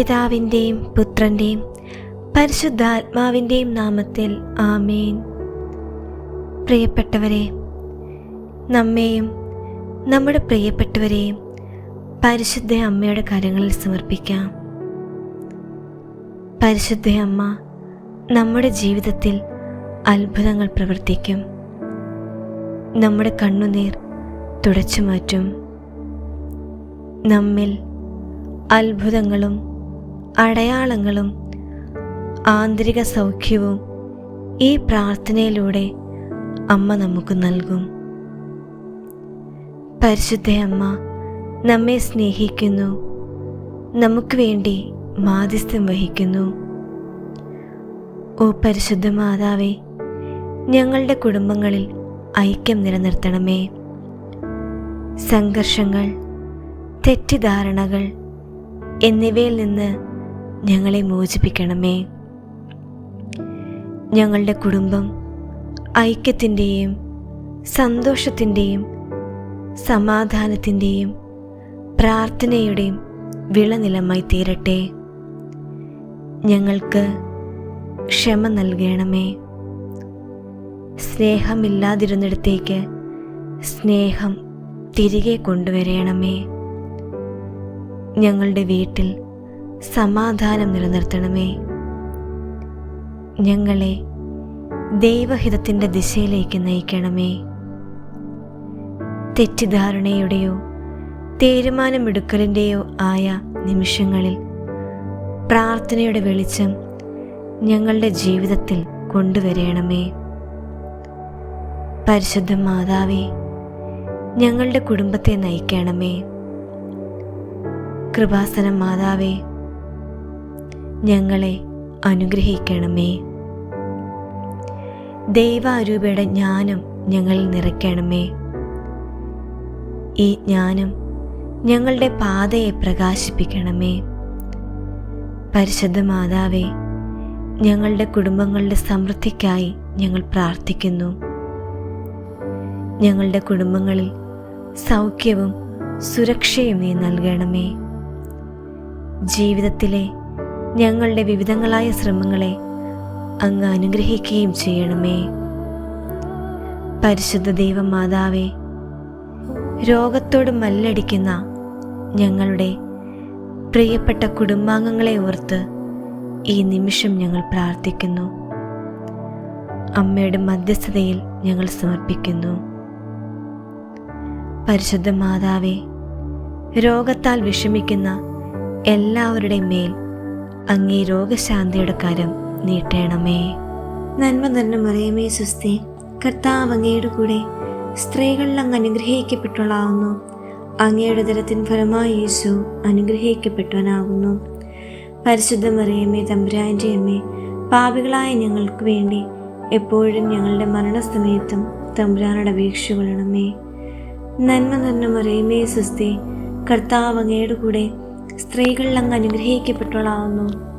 പിതാവിന്റെയും പുത്രന്റെയും പരിശുദ്ധാത്മാവിന്റെയും നാമത്തിൽ ആമേൻ. പ്രിയപ്പെട്ടവരെ നമ്മെയും നമ്മുടെ പ്രിയപ്പെട്ടവരെയും പരിശുദ്ധ അമ്മയുടെ കരങ്ങളിൽ സമർപ്പിക്കാം. പരിശുദ്ധ അമ്മ നമ്മുടെ ജീവിതത്തിൽ അത്ഭുതങ്ങൾ പ്രവർത്തിക്കും. നമ്മുടെ കണ്ണുനീർ തുടച്ചു മാറ്റും. നമ്മിൽ അത്ഭുതങ്ങളും അടയാളങ്ങളും ആന്തരിക സൗഖ്യവും ഈ പ്രാർത്ഥനയിലൂടെ അമ്മ നമുക്ക് നൽകും. പരിശുദ്ധ അമ്മ നമ്മെ സ്നേഹിക്കുന്നു. നമുക്ക് വേണ്ടി മാധ്യസ്ഥം വഹിക്കുന്നു. ഓ പരിശുദ്ധ മാതാവേ ഞങ്ങളുടെ കുടുംബങ്ങളിൽ ഐക്യം നിലനിർത്തണമേ. സംഘർഷങ്ങൾ തെറ്റിദ്ധാരണകൾ എന്നിവയിൽ നിന്ന് ഞങ്ങളെ മോചിപ്പിക്കണമേ. ഞങ്ങളുടെ കുടുംബം ഐക്യത്തിന്റെയും സന്തോഷത്തിന്റെയും സമാധാനത്തിന്റെയും പ്രാർത്ഥനയുടെയും വിളനിലമായി തീരട്ടെ. ഞങ്ങൾക്ക് ക്ഷമ നൽകണമേ. സ്നേഹമില്ലാതിരുന്നിടത്തേക്ക് സ്നേഹം തിരികെ കൊണ്ടുവരണമേ. ഞങ്ങളുടെ വീട്ടിൽ സമാധാനം നിലനിർത്തണമേ. ഞങ്ങളെ ദൈവഹിതത്തിന്റെ ദിശയിലേക്ക് നയിക്കണമേ. തെറ്റിദ്ധാരണയുടെയോ തീരുമാനമെടുക്കലിന്റെയോ ആയ നിമിഷങ്ങളിൽ പ്രാർത്ഥനയുടെ വെളിച്ചം ഞങ്ങളുടെ ജീവിതത്തിൽ കൊണ്ടുവരേണമേ. പരിശുദ്ധ മാതാവേ ഞങ്ങളുടെ കുടുംബത്തെ നയിക്കണമേ. കൃപാസന മാതാവേ ഞങ്ങളെ അനുഗ്രഹിക്കണമേ. ദൈവാരൂപയുടെ ജ്ഞാനം ഞങ്ങളിൽ നിറയ്ക്കണമേ. ഈ ജ്ഞാനം ഞങ്ങളുടെ പാതയെ പ്രകാശിപ്പിക്കണമേ. പരിശുദ്ധ മാതാവേ ഞങ്ങളുടെ കുടുംബങ്ങളുടെ സമൃദ്ധിക്കായി ഞങ്ങൾ പ്രാർത്ഥിക്കുന്നു. ഞങ്ങളുടെ കുടുംബങ്ങളിൽ സൗഖ്യവും സുരക്ഷയും നീ നൽകണമേ. ജീവിതത്തിലെ ഞങ്ങളുടെ വിവിധങ്ങളായ ശ്രമങ്ങളെ അങ്ങ് അനുഗ്രഹിക്കുകയും ചെയ്യണമേ. പരിശുദ്ധ ദൈവമാതാവേ രോഗത്തോട് മല്ലടിക്കുന്ന ഞങ്ങളുടെ പ്രിയപ്പെട്ട കുടുംബാംഗങ്ങളെ ഓർത്ത് ഈ നിമിഷം ഞങ്ങൾ പ്രാർത്ഥിക്കുന്നു. അമ്മയുടെ മധ്യസ്ഥതയിൽ ഞങ്ങൾ സമർപ്പിക്കുന്നു. പരിശുദ്ധ മാതാവേ രോഗത്താൽ വിഷമിക്കുന്ന എല്ലാവരുടെയും മേൽ അങ്ങേ രോഗശാന്തിയുടെ കരം നീട്ടണമേ. നന്മ നന്മ മറിയമേ സുസ്തി കർത്താവ് അങ്ങയുടെ കൂടെ സ്ത്രീകളിൽ അങ്ങ് അനുഗ്രഹിക്കപ്പെട്ടവളാവുന്നു. അങ്ങയുടെ ദരത്തിൻ ഫലമായി യേശു അനുഗ്രഹിക്കപ്പെട്ടവനാകുന്നു. പരിശുദ്ധ മറിയമ്മേ തമ്പുരാന്റെ അമ്മേ പാപികളായ ഞങ്ങൾക്ക് വേണ്ടി എപ്പോഴും ഞങ്ങളുടെ മരണസമയത്തും തമ്പുരാനോട് അപേക്ഷ കൊള്ളണമേ. നന്മ മറിയമേ സുസ്തി കർത്താവ് അങ്ങയുടെ കൂടെ സ്ത്രീകളിൽ അങ്ങ് അനുഗ്രഹിക്കപ്പെട്ടവളാവുന്നു.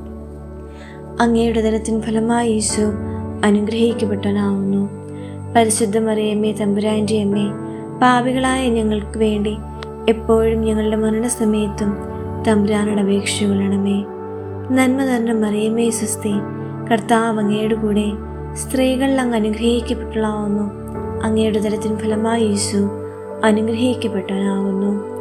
അങ്ങയുടെ തരത്തിൻ ഫലമായി യേശു അനുഗ്രഹിക്കപ്പെട്ടവനാവുന്നു. പരിശുദ്ധ മറിയമ്മേ തമ്പുരാന്റെ അമ്മേ പാപികളായ ഞങ്ങൾക്ക് വേണ്ടി എപ്പോഴും ഞങ്ങളുടെ മരണസമയത്തും തമ്പുരാനോട് അപേക്ഷ കൊള്ളണമേ നന്മ നിറഞ്ഞ മറിയമ്മേ സുസ്തി കർത്താവ് അങ്ങയുടെ കൂടെ സ്ത്രീകളിൽ അങ്ങ് അനുഗ്രഹിക്കപ്പെട്ടവളാവുന്നു. അങ്ങയുടെ തരത്തിൻ ഫലമായി യേശു അനുഗ്രഹിക്കപ്പെട്ടവനാകുന്നു